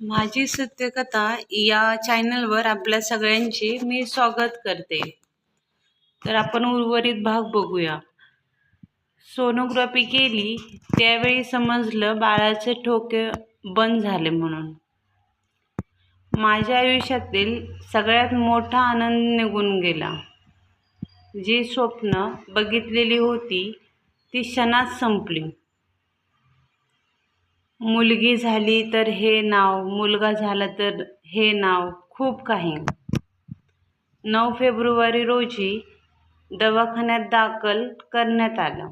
माझी सत्यकथा या चॅनलवर आपल्या सगळ्यांचे मी स्वागत करते. तर आपण उर्वरित भाग बघूया. सोनोग्राफी केली त्यावेळी समजलं बाळाचे ठोके बंद झाले म्हणून. माझ्या आयुष्यातील सगळ्यात मोठा आनंद निघून गेला. जी स्वप्न बघितलेली होती ती क्षणात संपली. मुलगी झाली तर हे नाव मुलगा झाला तर हे नाव खूप काही. नऊ फेब्रुवारी रोजी दवाखान्यात दाखल करण्यात आलं.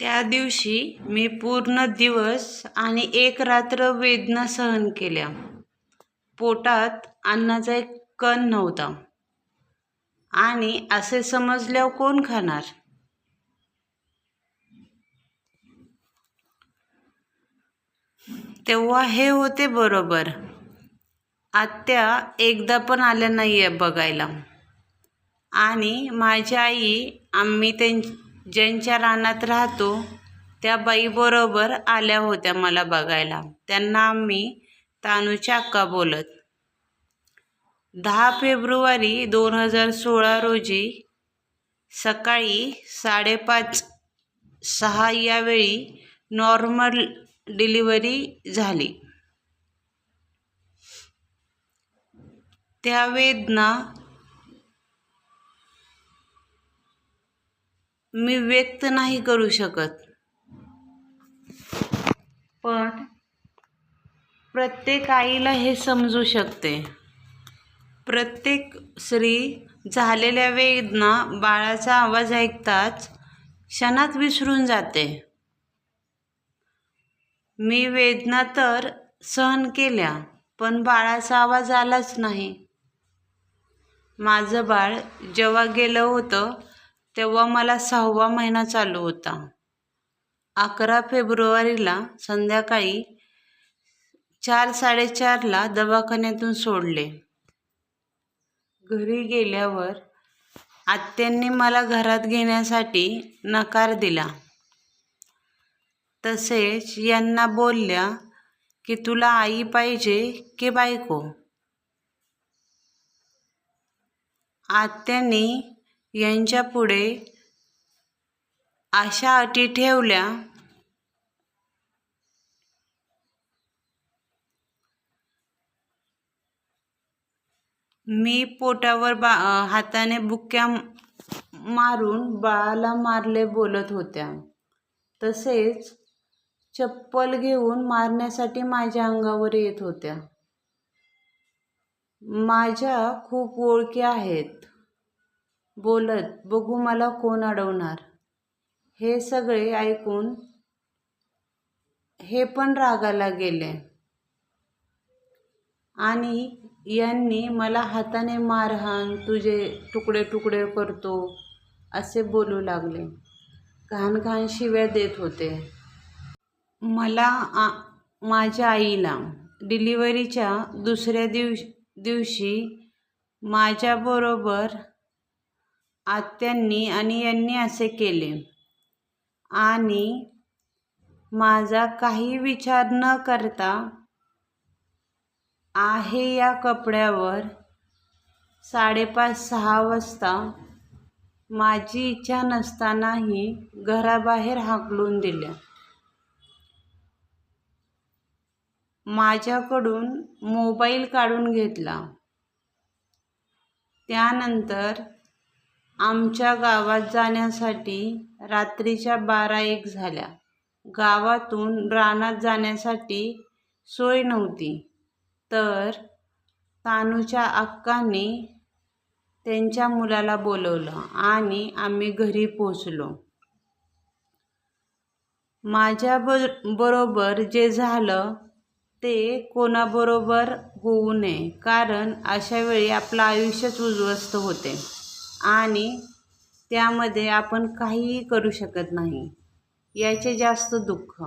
त्या दिवशी मी पूर्ण दिवस आणि एक रात्र वेदना सहन केल्या. पोटात अन्नाचा एक कण नव्हता. आणि असे समजल्यावर कोण खाणार? तेव्हा हे होते बरोबर. आत्या एकदा पण आल्या नाही आहे बघायला. आणि माझी आई आम्ही त्यां ज्यांच्या रानात राहतो त्या बाईबरोबर आल्या होत्या मला बघायला. त्यांना आम्ही तानूच्या अक्का बोलत. दहा फेब्रुवारी दोन हजार सोळा रोजी सकाळी साडेपाच सहा यावेळी नॉर्मल डिलिव्हरी झाली. त्या वेदना मी व्यक्त नाही करू शकत. पण प्रत्येक आईला हे समजू शकते. प्रत्येक स्त्री झालेल्या वेदना बाळाचा आवाज ऐकताच क्षणात विसरून जाते. मी वेदना तर सहन केल्या पण बाळाचा आवाज आलाच नाही. माझं बाळ जेव्हा गेलं होतं तेव्हा मला सहावा महिना चालू होता. अकरा फेब्रुवारीला संध्याकाळी चार साडेचारला दवाखान्यातून सोडले. घरी गेल्यावर आत्यांनी मला घरात घेण्यासाठी नकार दिला. तसेच यांना बोलल्या की तुला आई पाहिजे की बायको? आत्यांनी यांच्यापुढे अशा अटी ठेवल्या. मी पोटावर बा हाताने बुक्क्या मारून बाळाला मारले बोलत होत्या. तसेच चप्पल घेऊन मारण्यासाठी माझ्या अंगावर येत होत्या. माझ्या खूप ओळखी आहेत. बोलत बघू मला कोण अडवणार. हे सगळे ऐकून हे पण रागाला गेले. आणि यांनी मला हाताने मारहाण तुझे तुकडे तुकडे करतो असे बोलू लागले. घाण घाण शिव्या देत होते. मला आ माझ्या आईला डिलिव्हरीच्या दुसऱ्या दिवश दिवशी माझ्याबरोबर आत्यांनी आणि यांनी असे केले. आणि माझा काही विचार न करता आहे या कपड्यावर साडेपाच सहा वाजता माझी इच्छा नसतानाही घराबाहेर हाकलून दिल्या. माझ्याकडून मोबाईल काढून घेतला. त्यानंतर आमच्या गावात जाण्यासाठी रात्रीच्या बारा एक झाल्या. गावातून रानात जाण्यासाठी सोय नव्हती. तर तानूच्या अक्कांनी त्यांच्या मुलाला बोलवलं आणि आम्ही घरी पोचलो माझ्या बर बरोबर जे झालं ते कोणाबरोबर होऊ नये कारण अशा वेळी आपलं आयुष्यच उद्ध्वस्त होते आणि त्यामध्ये आपण काहीही करू शकत नाही. याचे जास्त दुःख.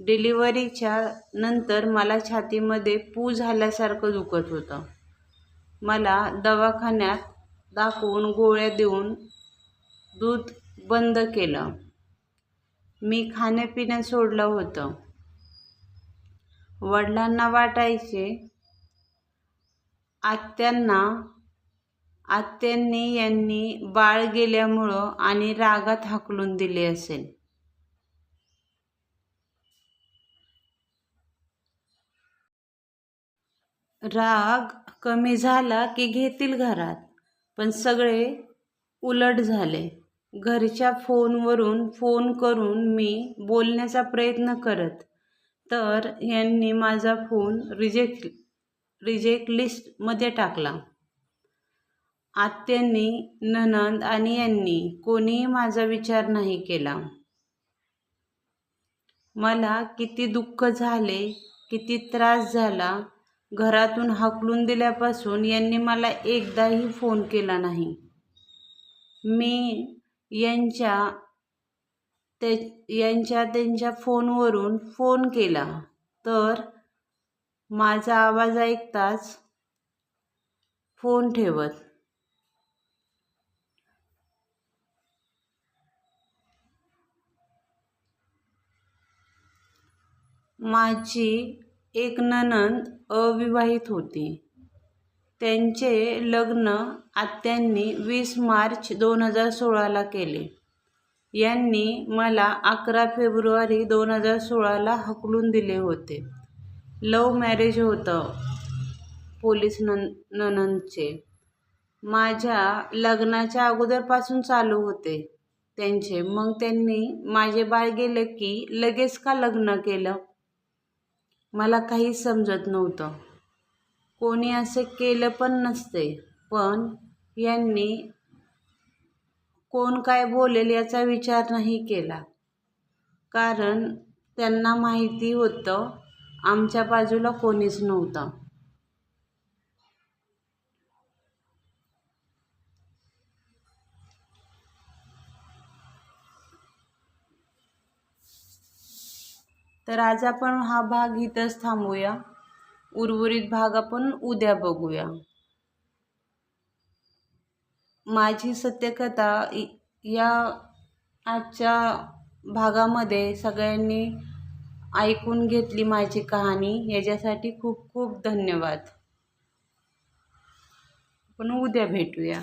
डिलिव्हरीच्या नंतर मला छातीमध्ये पू झाल्यासारखं दुखत होतं. मला दवाखान्यात दाखवून गोळ्या देऊन दूध बंद केलं. मी खाणंपिणं सोडलं होतं. वडिलांना वाटायचे आत्यांना आत्यांनी यांनी बाळ गेल्यामुळं आणि रागात हाकलून दिले असेल. राग कमी झाला की घेतील घरात पण सगळे उलट झाले. घरच्या फोनवरून फोन करून मी बोलण्याचा प्रयत्न करत तर यांनी माझा फोन रिजेक्ट रिजेक्ट लिस्टमध्ये टाकला. आत्यांनी ननंद आणि यांनी कोणीही माझा विचार नाही केला. मला किती दुःख झाले किती त्रास झाला. घरातून हाकलून दिल्यापासून यांनी मला एकदाही फोन केला नाही. मी यांच्या ते यांच्या त्यांच्या फोनवरून फोन केला. तर माझा आवाज ऐकताच फोन ठेवत. माझी एक ननंद अविवाहित होती. त्यांचे लग्न आत्यांनी वीस मार्च दोन हजार सोळाला केले. यांनी मला अकरा फेब्रुवारी दोन हजार सोळाला हकलून दिले होते. लव मॅरेज होतं पोलीस नन ननंदचे माझ्या लग्नाच्या अगोदरपासून चालू होते त्यांचे. मग त्यांनी माझे बाळ गेले की लगेच का लग्न केलं? मला काहीच समजत नव्हतं. कोणी असे केलं पण नसते. पण यांनी कोण काय बोलेल याचा विचार नाही केला. कारण त्यांना माहिती होतं आमच्या बाजूला कोणीच नव्हतं. तर आज आपण हा भाग इथंच थांबूया. उर्वरित भाग आपण उद्या बघूया. माझी सत्यकथा इ- या आजच्या भागामध्ये सगळ्यांनी ऐकून घेतली माझी कहाणी. याच्यासाठी खूप खूप धन्यवाद. आपण उद्या भेटूया.